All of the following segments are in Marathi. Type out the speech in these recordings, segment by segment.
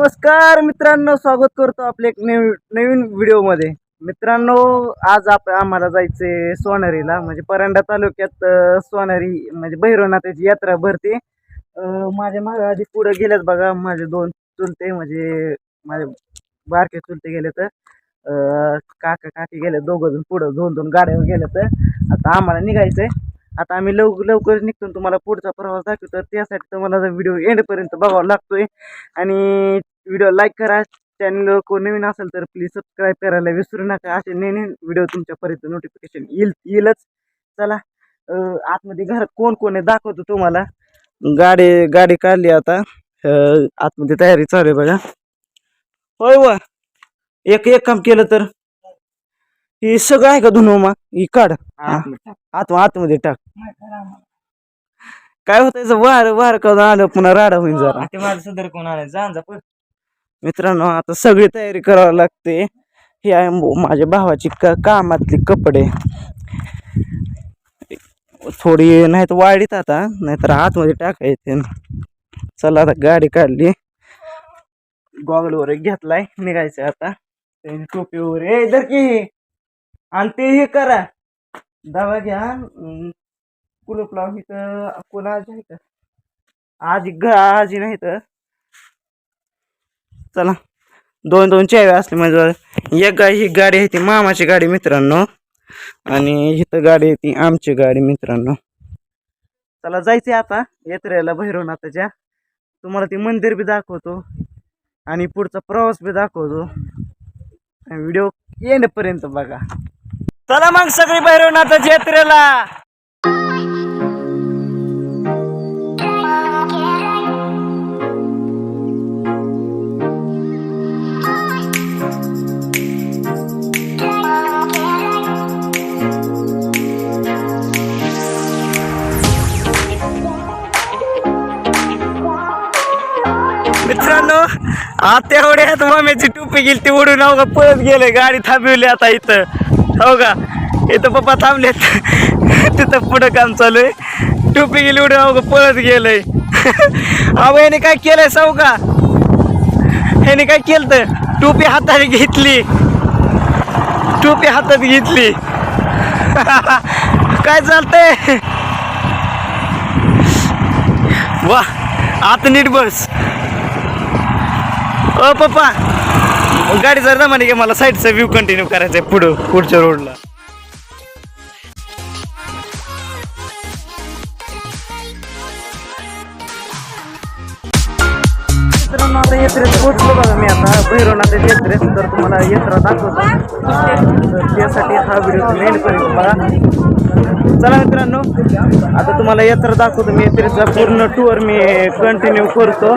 नमस्कार मित्रांनो स्वागत करतो आपले एक नवीन नवीन व्हिडिओमध्ये. मित्रांनो आज आप आम्हाला जायचे सोनारीला म्हणजे परांडा तालुक्यात अं, सोनारी म्हणजे भैरवनाथाची यात्रा भरते. माझ्या मागे आधी पुढे गेल्यात बघा माझे दोन चुलते म्हणजे माझे बारके चुलते गेले तर काका काकी गेले दोघं जण पुढं दोन दोन गाड्यावर गेले तर आता आम्हाला निघायचंय. आता आम्ही लव लवकर निघतो तुम्हाला पुढचा प्रवास दाखवतो. तर त्यासाठी तुम्हाला व्हिडिओ एंडपर्यंत बघावा लागतोय. आणि व्हिडिओ लाईक करा. चॅनल कोण नवीन असेल तर प्लीज सबस्क्राईब करायला विसरू नका. असे नेहमी व्हिडिओ तुमच्यापर्यंत नोटिफिकेशन येईल येईलच. चला आतमध्ये घरात कोण कोण आहे दाखवतो तुम्हाला. गाडी गाडी काढली आता. आतमध्ये तयारी चालू आहे बघा. होय वा एक एक काम केलं तर. ही सगळं आहे का धुनोमा ही काढ. आत आतमध्ये टाक. काय होतं वार वार करून आलं पुन्हा राडा होईल जरा. ते माझं सदर कोण आलं जा पण मित्रांनो आता सगळी तयारी करावी लागते. हे आहे माझ्या भावाची का कामातले कपडे. थोडी नाही तर वाढीत आता नाहीतर आतमध्ये टाकायचे चला आता गाडी काढली. गॉगल वगैरे घेतलाय निघायचं आता. टोपी वगैरे इधर की! हे. आणि ते हे करा. दवा घ्या. कुलूप लावून इथं कोणाची आहे का आजी घ आजी नाही तर चला. दोन दोन चावी असले म्हणजे एक गाडी ही गाडी आहे ती मामाची गाडी मित्रांनो. आणि इथं गाडी आहे ती आमची गाडी मित्रांनो. चला जायचे आता. यात्रेला भैरवनाथाच्या तुम्हाला ती मंदिर बी दाखवतो. आणि पुढचा प्रवास बी दाखवतो. व्हिडिओ येण्यापर्यंत बघा. चला मग सगळी भैरवनाथाच्या यात्रेला. आता एवढ्यात माम्याची टोपी गेली ती उडून अवघा पळत गेले गाडी थांबवली आता इथं. हो का इथं पप्पा थांबलेत. तिथं पुढं काम चालू आहे. टोपी गेली उडून अवघं पळत गेलंय अहो याने काय केलंय साऊ का? ह्याने काय केलं तर टोपी हाताने घेतली. टोपी हातात घेतली. काय चालतंय? वा आता नीट बस. ओ पप्पा गाडी जर म्हणे की मला साईडचा व्ह्यू कंटिन्यू करायचा आहे पुढं पुढच्या रोडला आता यात्रेत पोहोचलो बघा मी आता. भैरवनाथ यात्रेत. तर तुम्हाला यात्रा दाखवतो. तर त्यासाठी हा व्हिडिओ तुम्ही एंडपर्यंत बघा चला मित्रांनो आता तुम्हाला यात्रा दाखवतो मी. यात्रेचा पूर्ण टूर मी कंटिन्यू करतो.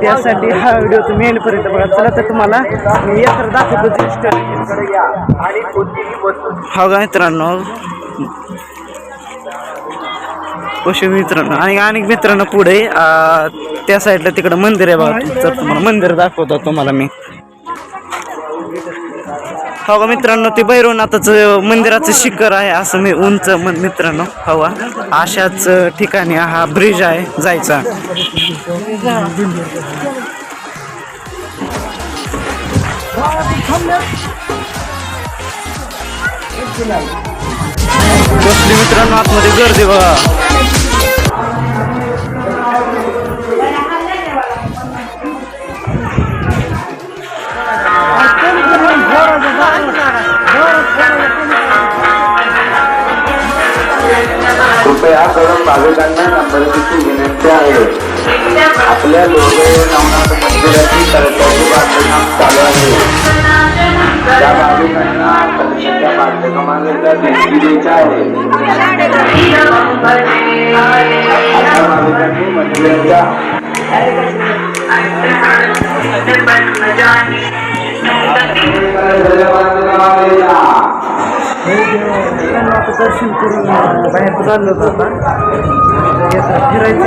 त्यासाठी हा व्हिडिओ तुम्ही एंडपर्यंत बघा चला तर तुम्हाला मी यात्रा दाखवतो. हा हो मित्रांनो? पशु मित्रांनो आणि अनेक मित्रांनो पुढे त्या साईडला तिकडं मंदिर आहे बघा. तर तुम्हाला मंदिर दाखवतो तुम्हाला मी. हो का मित्रांनो ते भैरवनाथच मंदिराचं शिखर आहे असं मी उंच मित्रांनो. हो हवा अशाच ठिकाणी हा ब्रिज आहे जायचा. कसली मित्रांनो आतमध्ये गर्दी बघा. कृपया करून भाविकांना नंबर विनंती आहे. आपल्या लोहे नवनाथ मंदिराची कर्तव्य बांधकाम चालू आहे त्या भाविकांना कलशाच्या बांधकामाकरिता देणगी द्यायची आहे आता भाविकांनी मंदिराच्या मित्रांनो आता दर्शन करून अं, बाहेर चाललो होतो आता यात्रा फिरायचं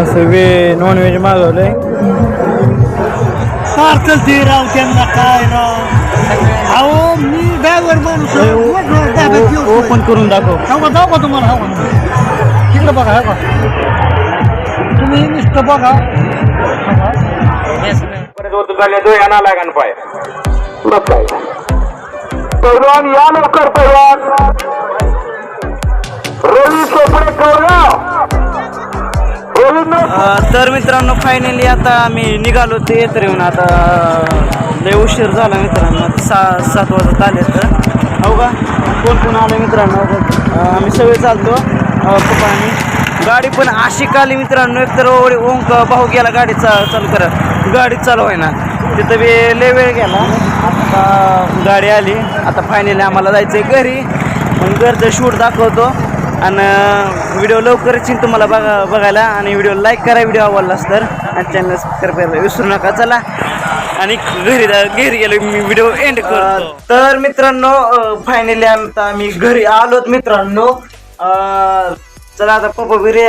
असं वे नॉनव्हेज मागवलंय सारखं ते राव त्यांना काय राव? अहो मी ड्रायव्हर माणूस आहे. रोज डाब्यात येऊन ओपन करून दाखव. हवा जाऊ का तुम्हाला हवा तिकडं बघा हवा तुम्ही नुसतं बघा. पैलवान या लवकर पैलवान रवी रवींद्र अ, तर मित्रांनो फायनली आता आम्ही निघालो ते येत येऊन आता लय उशीर झाला मित्रांनो. सा सात वाजत आले तर. हो का? कोण कोण आलं मित्रांनो? आम्ही सगळे चालतो. अ, पप्पा आणि गाडी पण अशी काली मित्रांनो. एकतर ओढी ओंक भाऊ गेला गाडी चा चालू करा. गाडी चालू आहे ना तिथं बी लय वेळ गेला. आता गाडी आली. आता फायनली आम्हाला जायचं आहे घरी. मग घरचं शूट दाखवतो. आणि व्हिडिओ लवकरच तुम्हाला बघा बघायला. आणि व्हिडिओ लाईक करा व्हिडिओ आवडलास तर. आणि चॅनल सबस्क्राईब करायला विसरू नका. चला. आणि घरी घरी गेलो मी व्हिडिओ एंड करतो. तर मित्रांनो फायनली आता आम्ही घरी आलोत मित्रांनो. चला आता पप्पा बी रे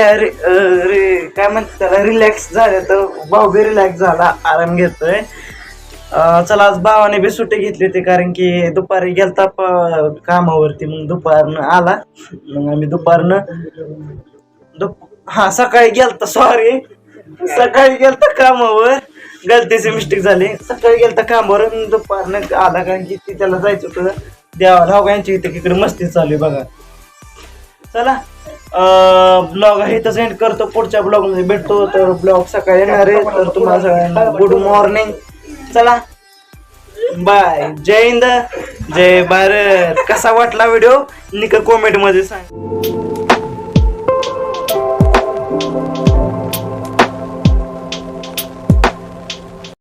काय म्हणतात त्याला रिलॅक्स झाले तर भाऊ बी रिलॅक्स झाला आराम घेतोय. चला आज भावाने बी सुट्टी घेतली होती कारण की दुपारी गेलता प- कामावरती मग दुपारनं आला. मग आम्ही दुपारनं दुप हा सकाळी गेलता सॉरी सकाळी गेलता कामावर. गलतीचे मिस्टेक झाली. सकाळी गेलता कामावर दुपारनं आला कारण की ती त्याला जायचं होतं. देवाला हो यांची इथे? इकडे मस्ती चालू आहे बघा. चला ब्लॉग आहे तसं एंड करतो. पुढच्या ब्लॉगमध्ये भेटतो. तर ब्लॉग सकाळी येणार आहे. तर तुम्हाला सगळ्यांना गुड मॉर्निंग चला. बाय. जय हिंद. जय भारत. कसा वाटला व्हिडिओ निक कॉमेंटमध्ये सांग.